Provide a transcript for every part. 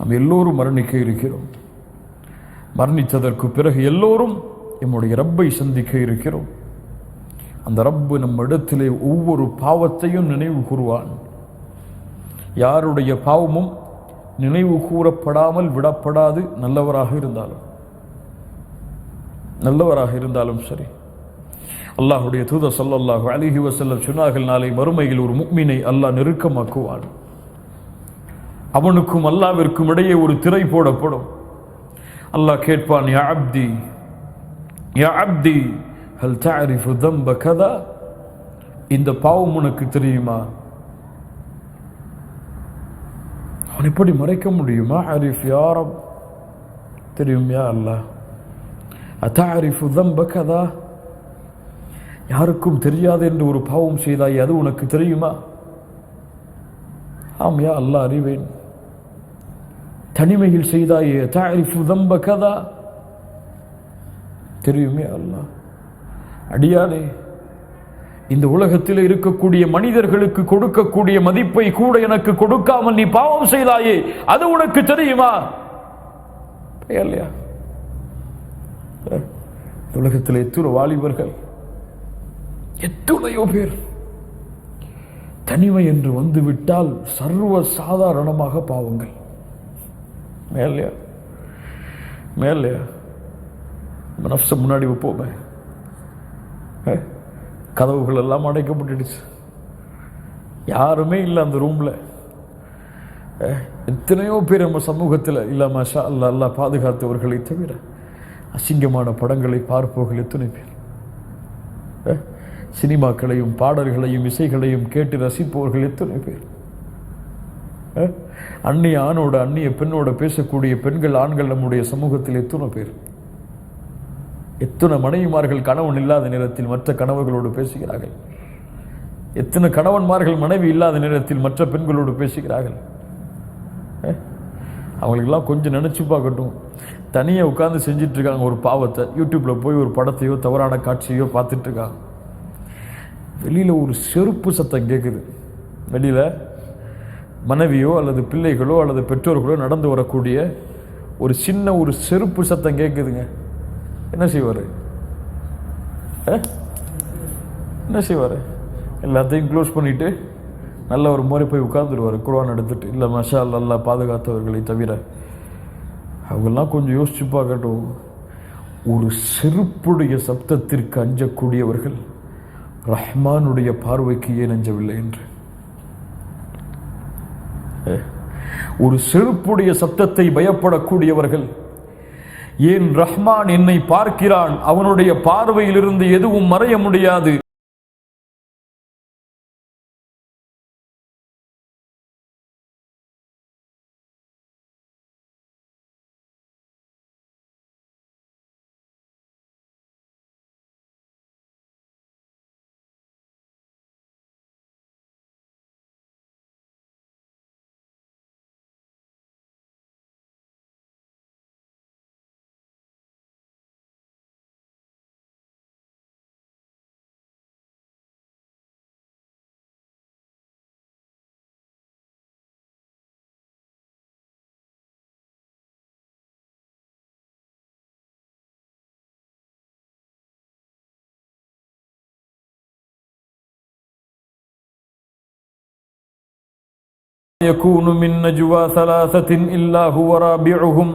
நாம் எல்லோரும் மரணிக்க இருக்கிறோம். மரணித்ததற்கு பிறகு எல்லோரும் நம்முடைய ரப்பை சந்திக்க இருக்கிறோம். அந்த ரப்பு நம் இடத்திலே ஒவ்வொரு பாவத்தையும் நினைவு கூறுவான். யாருடைய பாவமும் நினைவு கூறப்படாமல் விடப்படாது நல்லவராக இருந்தாலும். நல்லவராக இருந்தாலும் சரி. அல்லாஹுடைய தூத ஸல்லல்லாஹு அலிஹி வஸல்லம் சொன்னார்கள் நாளை மறுமையில் ஒரு முக்மினை அல்லாஹ் நெருக்கமாக்குவான். அவனுக்கும் அல்லாவிற்கும் இடையே ஒரு திரை போடப்படும். அல்லாஹ் கேட்பான் யா அப்தி யா அப்தி ஹல் தாரிஃபு தம்ப கதா? இந்த பாவம் உனக்கு தெரியுமா? அவன் எப்படி மறைக்க முடியுமா? அரிஃப் யாரம் தெரியும் யா அல்லா அத்தாரிஃபு தம்ப கதா? யாருக்கும் தெரியாது என்று ஒரு பாவம் செய்தாய் அது உனக்கு தெரியுமா? ஆம் யா அல்லாஹ் அறிவேன். தனிமையில் செய்தாயே தாரிஃபு தம்ப கதா? தெரியுமே அல்லாஹ். அடியானே இந்த உலகத்தில் இருக்கக்கூடிய மனிதர்களுக்கு கொடுக்கக்கூடிய மதிப்பை கூட எனக்கு கொடுக்காமல் நீ பாவம் செய்தாயே அது உனக்கு தெரியுமா? இல்லையா? இந்த உலகத்தில் எத்தனை வாலிபர்கள் எத்துணையோ பேர் தனிமை என்று வந்துவிட்டால் சர்வ சாதாரணமாக பாவங்கள். மேலையா மேலையா நப்ச முன்னாடி வைப்போமே. கதவுகள் எல்லாம் அடைக்கப்பட்டுடுச்சு. யாருமே இல்லை அந்த ரூமில் எத்தனையோ பேர் நம்ம சமூகத்தில் இல்லாம ஷா அல்லா அல்லாஹ் பாதுகாத்தவர்களை தவிர அசிங்கமான படங்களை பார்ப்பவர்கள் எத்தனை பேர்? சினிமாக்களையும் பாடல்களையும் இசைகளையும் கேட்டு ரசிப்பவர்கள் எத்தனை பேர்? அந்நிய ஆணோட அந்நிய பெண்ணோட பேசக்கூடிய பெண்கள் ஆண்கள் நம்முடைய சமூகத்தில் எத்தனை பேர்? எத்தனை மனைவிமார்கள் கணவன் இல்லாத நேரத்தில் மற்ற கணவர்களோடு பேசுகிறார்கள்? எத்தனை கணவன்மார்கள் மனைவி இல்லாத நேரத்தில் மற்ற பெண்களோடு பேசுகிறார்கள்? அவங்களுக்கெல்லாம் கொஞ்சம் நினச்சி பார்க்கட்டும். தனியாக உட்காந்து செஞ்சிட்ருக்காங்க ஒரு பாவத்தை. யூடியூப்பில் போய் ஒரு படத்தையோ தவறான காட்சியோ பார்த்துட்ருக்காங்க. வெளியில் ஒரு செருப்பு சத்தம் கேட்குது வெளியில் மனைவியோ அல்லது பிள்ளைகளோ அல்லது பெற்றோர்களோ நடந்து வரக்கூடிய ஒரு சின்ன ஒரு செருப்பு சத்தம் கேட்குதுங்க என்ன செய்வார்? என்ன செய்வார்? எல்லாத்தையும் க்ளோஸ் பண்ணிவிட்டு நல்ல ஒரு முறை போய் உட்காந்துருவார் குரான் எடுத்துட்டு இல்லை மஷா அல்லா பாதுகாத்தவர்களை தவிர. அவங்கெல்லாம் கொஞ்சம் யோசிச்சு பார்க்கட்டும். ஒரு செருப்புடைய சப்தத்திற்கு அஞ்சக்கூடியவர்கள் ரஹ்மானுடைய பார்வைக்கு ஏன் அஞ்சவில்லை என்று? ஒரு செருப்புடைய சத்தத்தை பயப்படக்கூடியவர்கள் ஏன் ரஹ்மான் என்னை பார்க்கிறான்? அவனுடைய பார்வையிலிருந்து எதுவும் மறைய முடியாது. يكون من نجوى ثلاثة إلا هو رابعهم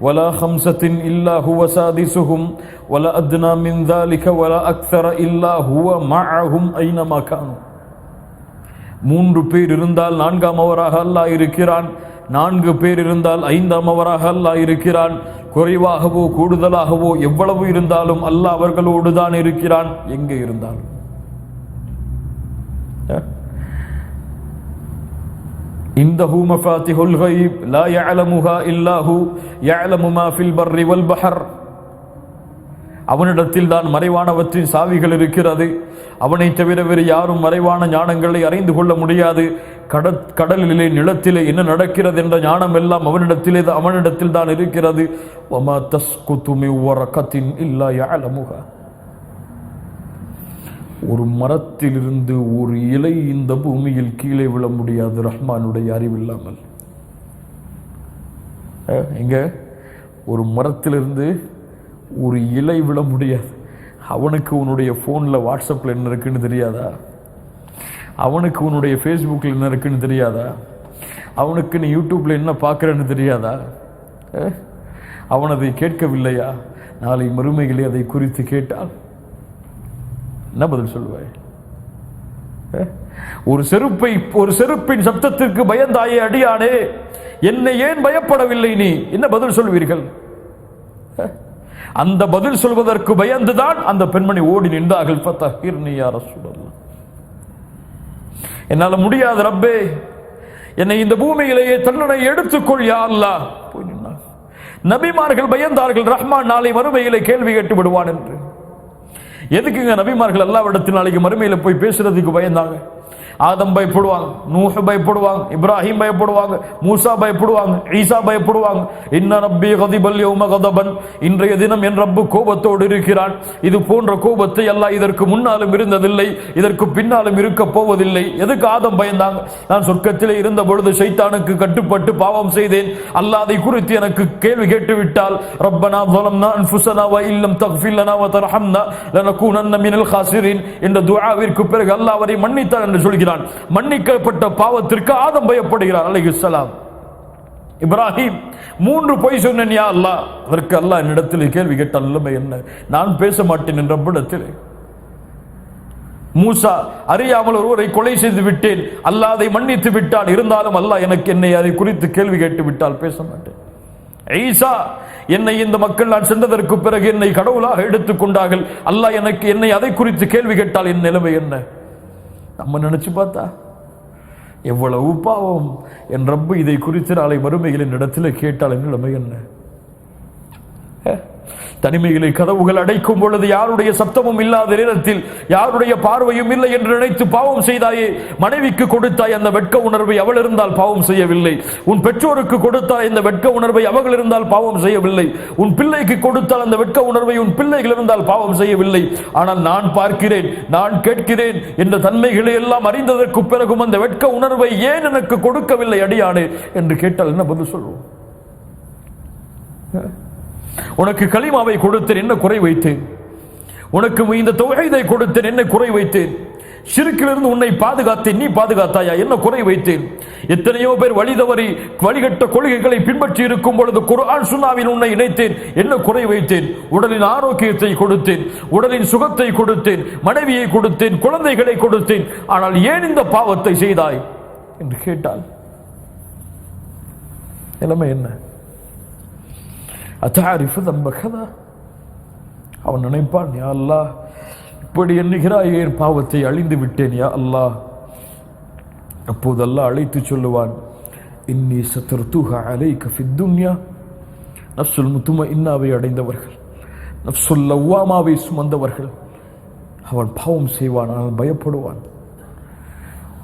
ولا خمسة إلا هو سادسهم ولا أدنى من ذلك ولا أكثر إلا هو معهم أينما كانوا மூன்று பேர் இருந்தால் நான்காம் அவராக அல்லாஹ் இருக்கிறான் நான்கு பேர் இருந்தால் ஐந்தாம் அவராக அல்லாஹ் இருக்கிறான் குறைவாகவோ கூடுதலாகவோ எவ்வளவு இருந்தாலும் அல்லாஹ் அவர்களோடு தான் இருக்கிறான் எங்கே இருந்தாலும் இந்தஹு மஃபாத்திஹுல் ஹைப் லா யஅலமுஹா இல்லாஹு யஅலமு மா ஃபில் பர்ரி வல் பஹர். அவனிடத்தில் தான் மறைவானவற்றின் சாவிகள் இருக்கிறது. அவனை தவிர வேறு யாரும் மறைவான ஞானங்களை அறிந்து கொள்ள முடியாது. கட கடலிலே நிலத்திலே என்ன நடக்கிறது என்ற ஞானம் எல்லாம் அவனிடத்திலே அவனிடத்தில் தான் இருக்கிறது. ஒமா தஸ்கு துமி ஒரக்கத்தின் இல்லா யாழமுகா ஒரு மரத்திலிருந்து ஒரு இலை இந்த பூமியில் கீழே விழ முடியாது ரஹ்மானுடைய அறிவில்லாமல் அஹ், எங்க? ஒரு மரத்திலிருந்து ஒரு இலை விழ முடியாது. அவனுக்கு உன்னுடைய ஃபோனில் வாட்ஸ்அப்பில் என்ன இருக்குன்னு தெரியாதா? அவனுக்கு உன்னுடைய ஃபேஸ்புக்கில் என்ன இருக்குன்னு தெரியாதா? அவனுக்கு நீ யூடியூப்பில் என்ன பார்க்குறன்னு தெரியாதா? அவன் அதை கேட்கவில்லையா? நாளை மறுமைகளை அதை குறித்து கேட்டால் என்ன பதில் சொல்லுவாய்? ஒரு செருப்பை ஒரு செருப்பின் சப்தத்திற்கு பயந்தாயே அடியானே என்னை ஏன் பயப்படவில்லை நீ? என்ன பதில் சொல்வீர்கள்? அந்த பதில் சொல்வதற்கு பயந்துதான் அந்த பெண்மணி ஓடி நின்றார்கள். என்னால் முடியாது ரப்பே. என்னை இந்த பூமியிலேயே தன்னனை எடுத்துக்கொள் யா போய் நின்னார். நபிமார்கள் பயந்தார்கள் ரஹ்மான் நாளை வறுமையிலே கேள்வி கேட்டு விடுவான் என்று. எதுக்குங்க நபிமார்கள் எல்லா இடத்தில் நாளைக்கு மறுமையில் போய் பேசுறதுக்கு பயந்தாங்க? ஆதம் பயப்படுவாங்க நூஹ் பயப்படுவாங்க இப்ராஹிம் பயப்படுவாங்க மூசா பயப்படுவாங்க ஈசா பயப்படுவாங்க இன்ன ரப்பி கதிபல் யௌம கதபன் இன்றைய தினம் என் ரப்பு கோபத்தோடு இருக்கிறான் இது போன்ற கோபத்தை அல்லாஹ் இதற்கு முன்னாலும் இருந்ததில்லை இதற்கு பின்னாலும் இருக்க போவதில்லை எதுக்கு ஆதம் பயந்தாங்க நான் சொர்க்கத்திலே இருந்த பொழுது சைத்தானுக்கு கட்டுப்பட்டு பாவம் செய்தேன் அல்லாஹ் அதை குறித்து எனக்கு கேள்வி கேட்டு விட்டால் ரப்பனா ظلمنا انفسنا وان لم تغفر لنا وترحمنا لنكونن من الخاسرين என்ற துஆவிற்கு பிறகு அல்லாஹ் அவரை மன்னித்தார் என்று சொல்கிறான் மன்னிக்கப்பட்ட பாவத்திற்கு ஆதம் பயப்படுகிறார் அலைஹிஸ்ஸலாம் இப்ராஹிம் மூன்று பொய் சொன்னேன் யா அதற்கு அல்லா என்னிடத்தில் கேள்வி கேட்ட என்ன? நான் பேச மாட்டேன் என்ற இடத்தில் மூசா அறியாமல் ஒருவரை கொலை செய்து விட்டேன். அல்லாதை அதை மன்னித்து விட்டான். இருந்தாலும் அல்லாஹ் எனக்கு என்னை அதை குறித்து கேள்வி கேட்டு விட்டால் பேச மாட்டேன். ஐசா என்னை இந்த மக்கள் நான் சென்றதற்கு பிறகு என்னை கடவுளாக எடுத்துக்கொண்டார்கள் அல்லாஹ் எனக்கு என்னை அதை குறித்து கேள்வி கேட்டால் என் நிலைமை என்ன? நம்ம நினச்சி பார்த்தா? எவ்வளவு பாவம்? என் ரப்பு இதை குறித்து நாளை மறுமைகளின் இடத்துல கேட்டால் என் நிலைமை என்ன? தனிமையிலே கதவுகள் அடைக்கும் பொழுது யாருடைய சத்தமும் இல்லாத நேரத்தில் யாருடைய பார்வையும் இல்லை என்று நினைத்து பாவம் செய்தாயே மனைவிக்கு கொடுத்தாய் அந்த வெட்க உணர்வை அவள் இருந்தால் பாவம் செய்யவில்லை. உன் பெற்றோருக்கு கொடுத்தால் இந்த வெட்க உணர்வை அவர்கள் இருந்தால் பாவம் செய்யவில்லை. உன் பிள்ளைக்கு கொடுத்தால் அந்த வெட்க உணர்வை உன் பிள்ளைகள் இருந்தால் பாவம் செய்யவில்லை. ஆனால் நான் பார்க்கிறேன் நான் கேட்கிறேன் என்ற தன்மைகளை எல்லாம் அறிந்ததற்கு பிறகும் அந்த வெட்க உணர்வை ஏன் எனக்கு கொடுக்கவில்லை அடியானே? என்று கேட்டால் என்ன பதில் சொல்வோம்? உனக்கு கலிமாவை கொடுத்தேன் என்ன குறை வைத்தேன்? உனக்கு இந்த தொகைதை கொடுத்தேன் என்ன குறை வைத்தேன்? சிறுக்கிலிருந்து உன்னை பாதுகாத்தேன் நீ பாதுகாத்தாயா? என்ன குறை வைத்தேன்? எத்தனையோ பேர் வழி தவறி வழிகட்ட கொள்கைகளை பின்பற்றி இருக்கும் பொழுது குரான் சுனாவில் உன்னை இணைத்தேன். என்ன குறை வைத்தேன்? உடலின் ஆரோக்கியத்தை கொடுத்தேன் உடலின் சுகத்தை கொடுத்தேன் மனைவியை கொடுத்தேன் குழந்தைகளை கொடுத்தேன். ஆனால் ஏன் இந்த பாவத்தை செய்தாய்? என்று கேட்டால் நிலைமை என்ன? அத்தாரிஃபு தம்ப கதா அவன் நினைப்பான் யா அல்லாஹ் இப்படி எண்ணுகிறாய் என் பாவத்தை அழிந்து விட்டேன் யா அல்லாஹ் அப்போது அல்லாஹ் அழைத்து சொல்லுவான் இன்னி சத்தர்துஹ அலைக்க ஃபித் துன்யா நஃப்சுல் முத்தும இன்னாவை அடைந்தவர்கள் நஃப்சுல் லவ்வாமாவை சுமந்தவர்கள் அவன் பாவம் செய்வான் ஆனால் பயப்படுவான்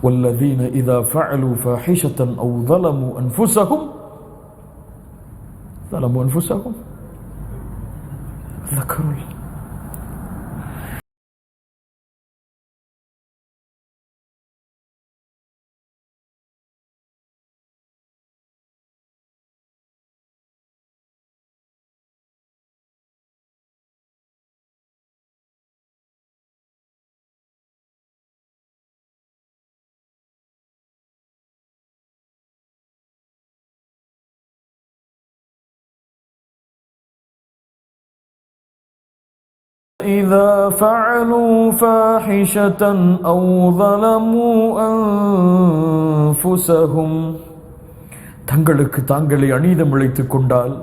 والذين إذا فعلوا فاحشة أو ظلموا أنفسهم ظلموا أنفسهم ذكروا الله إذا فعلوا فاحشة أو ظلموا أنفسهم தங்களுக்கு தாங்களே அநீதம் இழைத்துக் கொண்டால்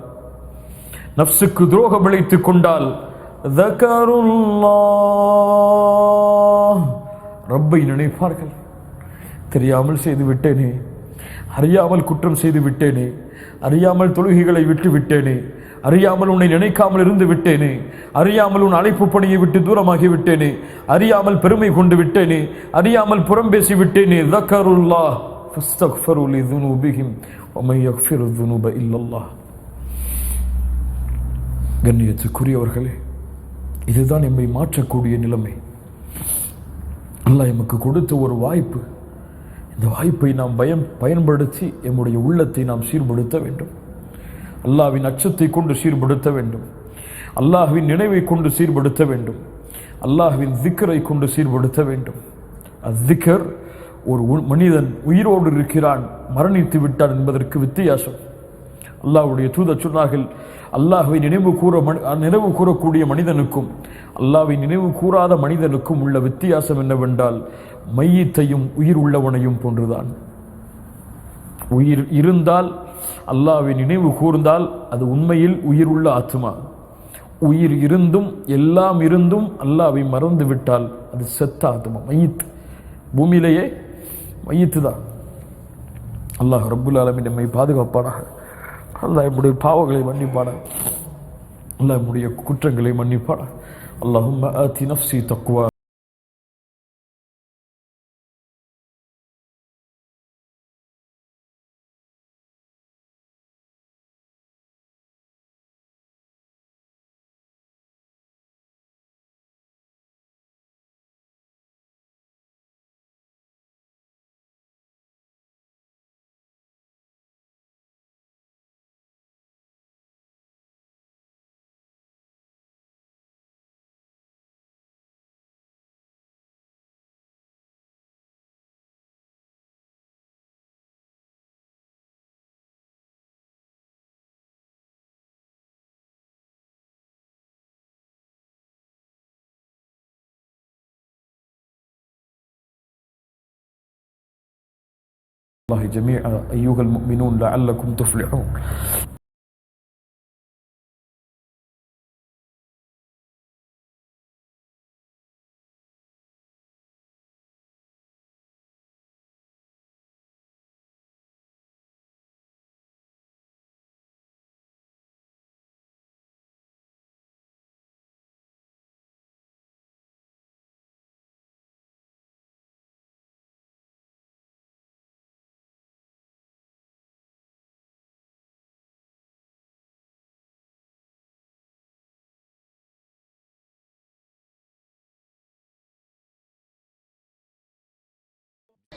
நப்சுக்கு துரோகம் இழைத்துக் கொண்டால் ذكروا الله ரப்பை நினைப்பார்கள் தெரியாமல் செய்து விட்டேனே அறியாமல் குற்றம் செய்து விட்டேனே அறியாமல் தொழுகைகளை விட்டு விட்டேனே அறியாமல் உன்னை நினைக்காமல் இருந்து விட்டேனே அறியாமல் உன் அழைப்பு பணியை விட்டு தூரமாகி விட்டேனே அறியாமல் பெருமை கொண்டு விட்டேனே அறியாமல் புறம் பேசி விட்டேனே தக்கருல்லா فاستغفروا لذنوبهم ومن يغفر الذنوب إلا الله கண்ணியத்துக்குரியவர்களே இதுதான் எம்மை மாற்றக்கூடிய நிலைமை அல்லாஹ் எமக்கு கொடுத்த ஒரு வாய்ப்பு இந்த வாய்ப்பை நாம் பயம் பயன்படுத்தி எம்முடைய உள்ளத்தை நாம் சீர்படுத்த வேண்டும் அல்லாவின் அச்சத்தை கொண்டு சீர்படுத்த வேண்டும். அல்லாஹுவின் நினைவை கொண்டு சீர்படுத்த வேண்டும். அல்லாஹ்வின் திக்கரை கொண்டு சீர்படுத்த வேண்டும். அத்திக்கர் ஒரு மனிதன் உயிரோடு இருக்கிறான் மரணித்து விட்டான் என்பதற்கு வித்தியாசம். அல்லாஹ்வுடைய தூத சொன்னார்கள் அல்லாஹுவை நினைவு கூற மனி- நினைவு கூறக்கூடிய மனிதனுக்கும் அல்லாஹ்வை நினைவு கூறாத மனிதனுக்கும் உள்ள வித்தியாசம் என்னவென்றால் மையத்தையும் உயிர் உள்ளவனையும் போன்றுதான். உயிர் இருந்தால் அல்லாவை நினைவு கூர்ந்தால் அது உண்மையில் உயிர் உள்ள ஆத்மா உயிர் இருந்தும் எல்லாம் இருந்தும் அல்லாவை மறந்து விட்டால் அது செத்த ஆத்மா மையத்து பூமியிலேயே மையத்து தான். அல்லாஹ் ரப்புல் ஆலமி நம்மை பாதுகாப்பானாக. அல்லாஹ் நம்முடைய பாவங்களை மன்னிப்பானாக. அல்லாஹ் நம்முடைய குற்றங்களை மன்னிப்பானாக. அல்லாஹும் ஆத்தி நஃப்சி தக்குவா الله جميعا أيها المؤمنون لعلكم تفلحون.